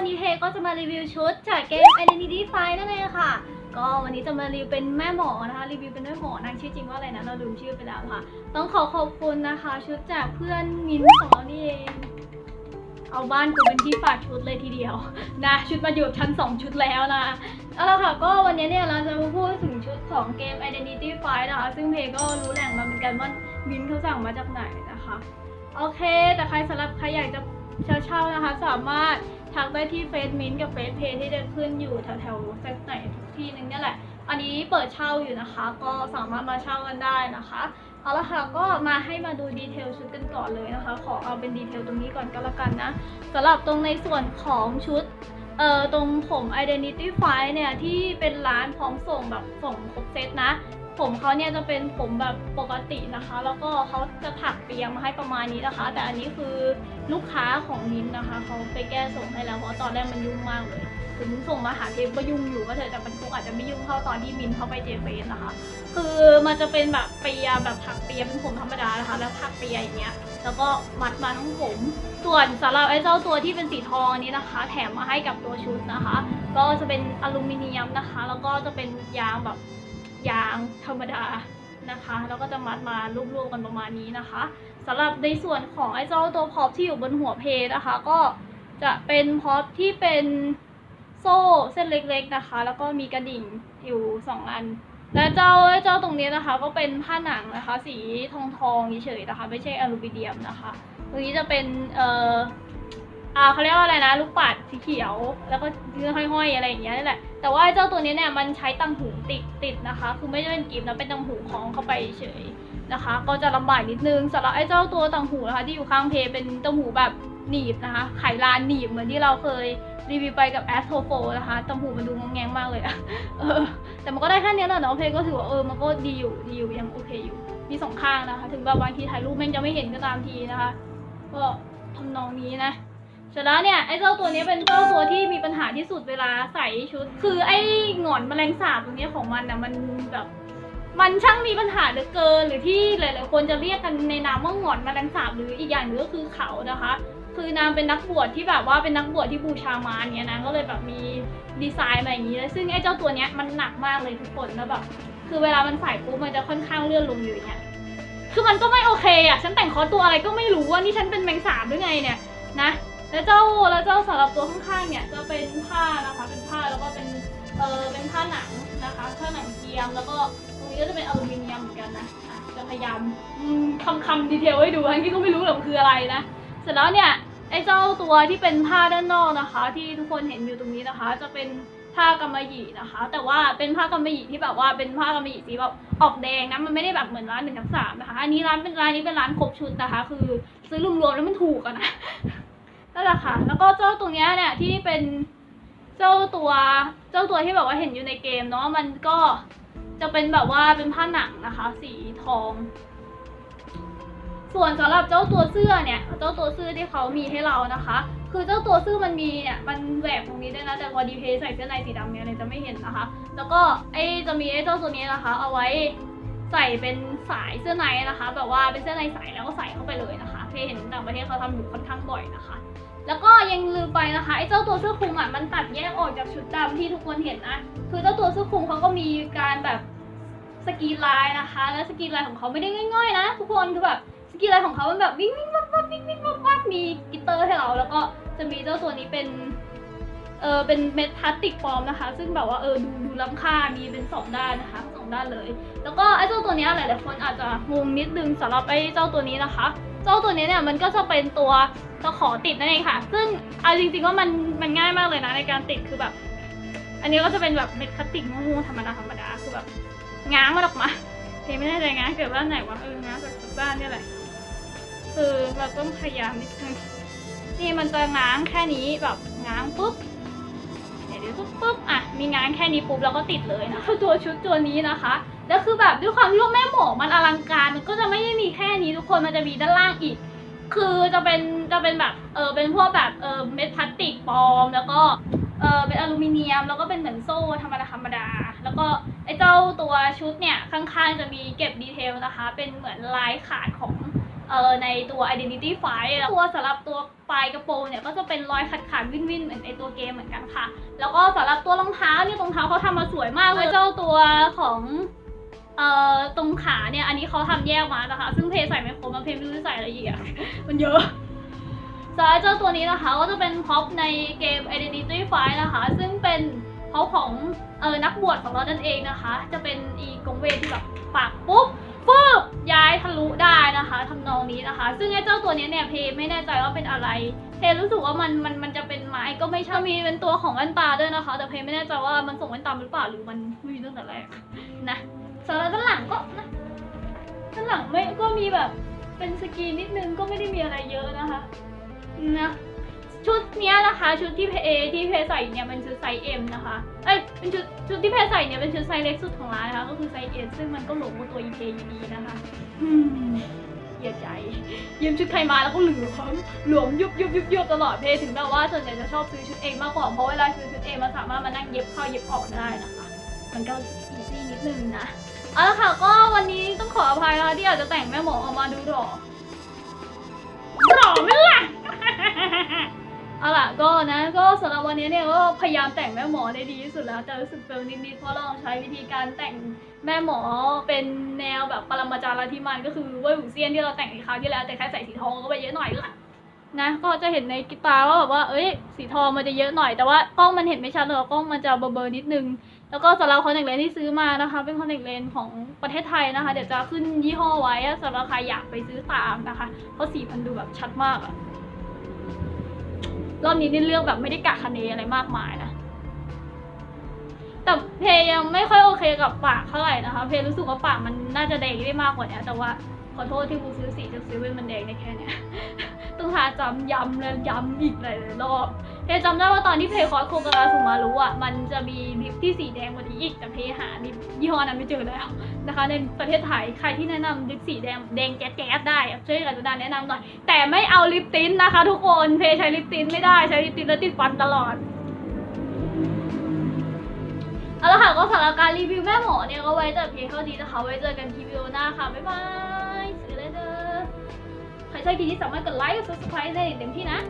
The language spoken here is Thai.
ันนี้เฮก็จะมารีวิวชุดจากเกม Identity Five นั่นเองค่ะ ก็วันนี้จะมารีวิวเป็นแม่หมอนะคะรีวิวเป็นแม่หมอนางชื่อจริงว่าอะไรนะเราลืมชื่อไปแล้วค่ะ ต้องขอขอบคุณนะคะ ชุดจากเพื่อนมินของเรานี่เองเอาบ้านกูเป็นที่ฝากชุดเลยทีเดียวนะชุดมาอยู่ชั้น 2 ชุดแล้วนะเอาละค่ะก็วันนี้เนี่ยเราจะมาพูดถึงชุดของเกม Identity Five นะคะ ซึ่งเพก็รู้แหล่งมาเหมือนกันว่ามินเขาสั่งมาจากไหนนะคะ โอเค แต่ใครสำหรับใครอยากจะเช่าๆนะคะ สามารถ ทักได้ที่เฟซมิ้นกับเฟซเพจที่จะขึ้นอยู่แถวๆสักไหนทุกที่นึงเนี่ยแหละ อันนี้เปิดเช่าอยู่นะคะ ก็สามารถมาเช่ากันได้นะคะเอาละค่ะก็มาให้มาดูดีเทลชุดกันก่อนเลยนะคะ ขอเอาเป็นดีเทลตรงนี้ก่อนก็แล้วกันนะสำหรับตรงในส่วนของชุดเอ่อตรงผม Identity File เนี่ยที่เป็นร้านพร้อมส่งแบบส่งครบเซตนะ ผมเขาเนี่ยจะเป็นผมแบบปกตินะคะ แล้วก็เขาจะถักเปียงมาให้ประมาณนี้นะคะ แต่อันนี้คือลูกค้าของมิ้นท์นะคะเขาไปแก้ส่งให้แล้วเพราะตอนแรกมันยุ่งมากเลยถึงส่งมาหาเทปก็ยุ่งอยู่ก็เถอะแต่มันคงอาจจะไม่ยุ่งเท่าตอนที่มิ้นเข้าไปเจเฟสนะคะ คือมันจะเป็นแบบเปียแบบถักเปียเป็นผมธรรมดานะคะ แล้วถักเปียอย่างเงี้ยแล้วก็มัดมาทั้งผม ส่วนสำหรับไอ้เจ้าตัวที่เป็นสีทองอันนี้นะคะ แถมมาให้กับตัวชุดนะคะ ก็จะเป็นอลูมิเนียมนะคะ แล้วก็จะเป็นยางแบบ ยางธรรมดานะคะแล้วก็จะมัดมารวบๆกันประมาณนี้นะคะสำหรับในส่วนของไอ้เจ้าตัวพร็อพที่อยู่บนหัวเพนะคะ ก็จะเป็นพร็อพที่เป็นโซ่เส้นเล็กๆนะคะ แล้วก็มีกระดิ่งอยู่สองอัน และเจ้าเจ้าตรงนี้นะคะ ก็เป็นผ้าหนังนะคะ สีทองทองๆเฉยๆนะคะ ไม่ใช่อลูมิเนียมนะคะตรงนี้จะเป็นเอ่อ อ่าเขาเรียกว่าอะไรนะลูกปัดสีเขียว แล้วก็เนื้อห้อยๆอะไรอย่างเงี้ยนี่แหละแต่ว่าเจ้าตัวนี้เนี่ยมันใช้ตังหูติดติดนะคะ คือไม่ได้เป็นกิฟต์นะเป็นตังหูคล้องเข้าไปเฉยนะคะ ก็จะลำบากนิดนึงสำหรับไอ้เจ้าตัวตังหูนะคะ ที่อยู่ข้างเพเป็นตังหูแบบหนีบนะคะไขลานหนีบเหมือนที่เราเคยรีวิวไปกับแอสโทโฟนะคะตังหูมันดูงงแงงมากเลยอะเออแต่มันก็ได้แค่เนี้ยแหละเนาะเพก็ถือว่าเออมันก็ดีอยู่ดีอยู่ยังโอเคอยู่มีสองข้างนะคะ ถึงแบบบางทีถ่ายรูปแม่งจะไม่เห็นก็ตามทีนะคะ ก็ทำนองนี้นะ เสร็จแล้วเนี่ยไอ้เจ้าตัวนี้เป็นเจ้าตัวที่มีปัญหาที่สุดเวลาใส่ชุด คือไอ้หงอนแมลงสาบตรงนี้ของมันนะมันแบบมันช่างมีปัญหาเหลือเกินหรือที่หลาย ๆ คนจะเรียกกันในนามว่าหงอนแมลงสาบหรืออีกอย่างหนึงก็คือเขานะคะ คือนางเป็นนักบวชที่แบบว่าเป็นนักบวชที่บูชามารเนี่ยนะก็เลยแบบมีดีไซน์มาอย่างนี้เลยซึ่งไอ้เจ้าตัวเนี้ยมันหนักมากเลยทุกคนแล้วแบบคือเวลามันใส่ปุ๊บมันจะค่อนข้างเลื่อนลงอยู่อย่างเงี้ยคือมันก็ไม่โอเคอะฉันแต่งคอตัวอะไรก็ไม่รู้ว่านี่ฉันเป็นแมงสาบหรือไงเนี่ยนะ แล้วเจ้าแล้วเจ้าสำหรับตัวข้างๆเนี่ยจะเป็นผ้านะคะเป็นผ้าแล้วก็เป็นเออเป็นผ้าหนังนะคะผ้าหนังเทียมแล้วก็ตรงนี้ก็จะเป็นอลูมิเนียมเหมือนกันนะจะพยายามคำคำดีเทลให้ดูทั้งที่ก็ไม่รู้หรอกคืออะไรนะเสร็จแล้วเนี่ยไอ้เจ้าตัวที่เป็นผ้าด้านนอกนะคะ ที่ทุกคนเห็นอยู่ตรงนี้นะคะ จะเป็นผ้ากำมะหยี่นะคะ แต่ว่าเป็นผ้ากำมะหยี่ที่แบบว่าเป็นผ้ากำมะหยี่สีแบบออกแดงนะมันไม่ได้แบบเหมือนร้านหนึ่งทับสามนะคะอันนี้ร้านเป็นร้านนี้เป็นร้านครบชุดนะคะ คือซื้อรวมๆแล้วมันถูกอะนะ นั่นแหละค่ะ แล้วก็เจ้าตรงเนี้ยเนี่ยที่เป็นเจ้าตัวเจ้าตัวที่แบบว่าเห็นอยู่ในเกมเนาะมันก็จะเป็นแบบว่าเป็นผ้าหนังนะคะ สีทอง ส่วนสำหรับเจ้าตัวเสื้อเนี่ย เจ้าตัวเสื้อที่เขามีให้เรานะคะ คือเจ้าตัวเสื้อมันมีเนี่ยมันแหวกตรงนี้ด้วยนะแต่พอดีเพย์ใส่เสื้อในสีดำเนี่ยเลยจะไม่เห็นนะคะ แล้วก็ไอจะมีไอเจ้าตัวนี้นะคะ เอาไว้ใส่เป็นสายเสื้อในนะคะ แบบว่าเป็นเสื้อในใส่แล้วก็ใส่เข้าไปเลยนะคะเพย์เห็นต่างประเทศเขาทำอยู่ค่อนข้างบ่อยนะคะ แล้วก็ยังลืมไปนะคะไอ้เจ้าตัวเสื้อคลุมอะมันตัดแยกออกจากชุดดำที่ทุกคนเห็นนะคือเจ้าตัวเสื้อคลุมเขาก็มีการแบบสกรีนลายนะคะ แล้วสกรีนลายของเขาไม่ได้ง่ายๆนะ ทุกคนคือแบบสกรีนลายของเขามันแบบวิ่งวิ่งวับวับวิ่งวิ่งวับวับมีกิตเตอร์ให้เรา แล้วก็จะมีเจ้าตัวนี้เป็นเออเป็นเม็ดพลาสติกปลอมนะคะ ซึ่งแบบว่าเออดูดูล้ำค่ามีเป็นสองด้านนะคะสองด้านเลย แล้วก็ไอ้เจ้าตัวนี้หลายๆคนอาจจะงงนิดนึงสำหรับไอ้เจ้าตัวนี้นะคะ เจ้าตัวนี้เนี่ยมันก็จะเป็นตัวตะขอติดนั่นเองค่ะ ซึ่งเอาจริงๆว่ามันมันง่ายมากเลยนะในการติดคือแบบ อันนี้ก็จะเป็นแบบเม็ดพลาสติกงูธรรมดาธรรมดาคือแบบง้างมันออกมาเพไม่แน่ใจง้างเกิดบ้านไหนวะเออง้างจากบ้านเนี่ยแหละคือเราต้องพยายามนิดนึงนี่มันจะง้างแค่นี้แบบง้างปุ๊บเดี๋ยวปุ๊บปุ๊บอะมีง้างแค่นี้ปุ๊บแล้วก็ติดเลยนะตัวชุดตัวนี้นะคะแล้วคือแบบด้วยความที่ว่าแม่หมอมันอลังการ ทุกคนมันจะมีด้านล่างอีก คือจะเป็นจะเป็นแบบเออเป็นพวกแบบเออเม็ดพลาสติกปลอม แล้วก็เออเป็นอลูมิเนียม แล้วก็เป็นเหมือนโซ่ธรรมดาธรรมดา แล้วก็ไอ้เจ้าตัวชุดเนี่ยข้างๆจะมีเก็บดีเทลนะคะ เป็นเหมือนลายขาดของเออในตัว identity file ตัวสำหรับตัวปลายกระโปรงเนี่ยก็จะเป็นรอยขาดขาดๆวินวินๆเหมือนในตัวเกมเหมือนกันค่ะ แล้วก็สำหรับตัวรองเท้าเนี่ยรองเท้าเขาทำมาสวยมากเลยเจ้าตัวของ เอ่อตรงขาเนี่ยอันนี้เขาทำแยกมานะคะ ซึ่งเพย์ใส่ไม่ครบมาเพย์ไม่รู้จะใส่อะไรอีกอะมันเยอะสำหรับเจ้าตัวนี้นะคะก็จะเป็นพ็อปในเกม Identity File นะคะ ซึ่งเป็นพ็อปของเออนักบวชของเรานั่นเองนะคะ จะเป็นอีกงเวทที่แบบปากปุ๊บฟึบย้ายทะลุได้นะคะทำนองนี้นะคะ ซึ่งไอ้เจ้าตัวนี้เนี่ยเพย์ไม่แน่ใจว่าเป็นอะไร เพย์รู้สึกว่ามันมันมันจะเป็นไม้ก็ไม่ใช่มีเป็นตัวของแว่นตาด้วยนะคะ แต่เพย์ไม่แน่ใจว่ามันส่งแว่นตาหรือเปล่าหรือมันไม่มีตั้งแต่แรกนะ มีแบบเป็นสกรีนนิดนึงก็ไม่ได้มีอะไรเยอะนะคะนะชุดเนี้ยนะคะ ชุดที่เพย์ที่เพย์ใส่เนี่ยเป็นชุดไซส์ M นะคะ เอ้ยเป็นชุดชุดที่เพย์ใส่เนี่ยเป็นชุดไซส์เล็กสุดของร้านนะคะ ก็คือไซส์ S ซึ่งมันก็หลงกับตัวอีเพย์อยู่ดีนะคะอืมเสียใจยืมชุดใครมาแล้วก็หลวมหลวมยุบยุบยุบยุบตลอดเพถึงแบบว่าส่วนใหญ่จะชอบซื้อชุดเองมากกว่าเพราะเวลาซื้อชุดเองมันสามารถมานั่งเย็บเข้าเย็บออกได้นะคะ มันก็อีซี่นิดนึงนะเอาละค่ะก็วันนี้ต้อง ออภัยนะคะที่อาจจะแต่งแม่หมอออกมาดูหล่อหล่อไหมล่ะเอาล่ะก็นะก็สำหรับวันนี้เนี่ยก็พยายามแต่งแม่หมอได้ดีที่สุดแล้วแต่รู้สึกเฟลนิดๆเพราะเราใช้วิธีการแต่งแม่หมอเป็นแนวแบบปรมาจารย์ที่มันก็คือเว่ยหูเซียนที่เราแต่งในคราวที่แล้วแต่แค่ใส่สีทองเข้าไปเยอะหน่อยก็นะก็จะเห็นในกีตาร์ว่าแบบว่าเอ้ยสีทองมันจะเยอะหน่อยแต่ว่ากล้องมันเห็นไม่ชัดเลยกล้องมันจะเบลอๆนิดนึง แล้วก็สำหรับคอนแทคเลนส์ที่ซื้อมานะคะ เป็นคอนแทคเลนส์ของประเทศไทยนะคะ เดี๋ยวจะขึ้นยี่ห้อไว้สำหรับใครอยากไปซื้อตามนะคะ เพราะสีมันดูแบบชัดมากอะรอบนี้นี่เลือกแบบไม่ได้กะคะเนอะไรมากมายนะ แต่เพยยังไม่ค่อยโอเคกับปากเท่าไหร่นะคะ เพยรู้สึกว่าปากมันน่าจะแดงได้มากกว่านี้แต่ว่าขอโทษที่กูซื้อสีจากเซเว่นมันแดงได้แค่เนี้ยต้องหาจำย้ำแล้วย้ำอีกหลายๆรอบ เพย์จำได้ว่าตอนที่เพย์คอร์สโคกาลาสุมารู้อะมันจะมีลิปที่สีแดงกว่านี้อีกแต่เพย์หาลิปยี่ห้อนั้นไม่เจอแล้วนะคะ ในประเทศไทยใครที่แนะนำลิปสีแดงแดงแก๊สแก๊ได้ช่วยกันดูดาแนะนำหน่อยแต่ไม่เอาลิปติ้นนะคะ ทุกคนเพย์ใช้ลิปติ้นไม่ได้ใช้ลิปติ้นแล้วติดฟันตลอดเอาละค่ะก็สำหรับการรีวิวแม่หมอเนี่ยก็ไว้แต่เพียงเท่านี้นะคะ ไว้เจอกันทีวิดีโอหน้าค่ะ บ๊ายบาย see you later ใครชอบคลิปนี้สามารถกดไลค์กด subscribe ได้เต็มที่นะ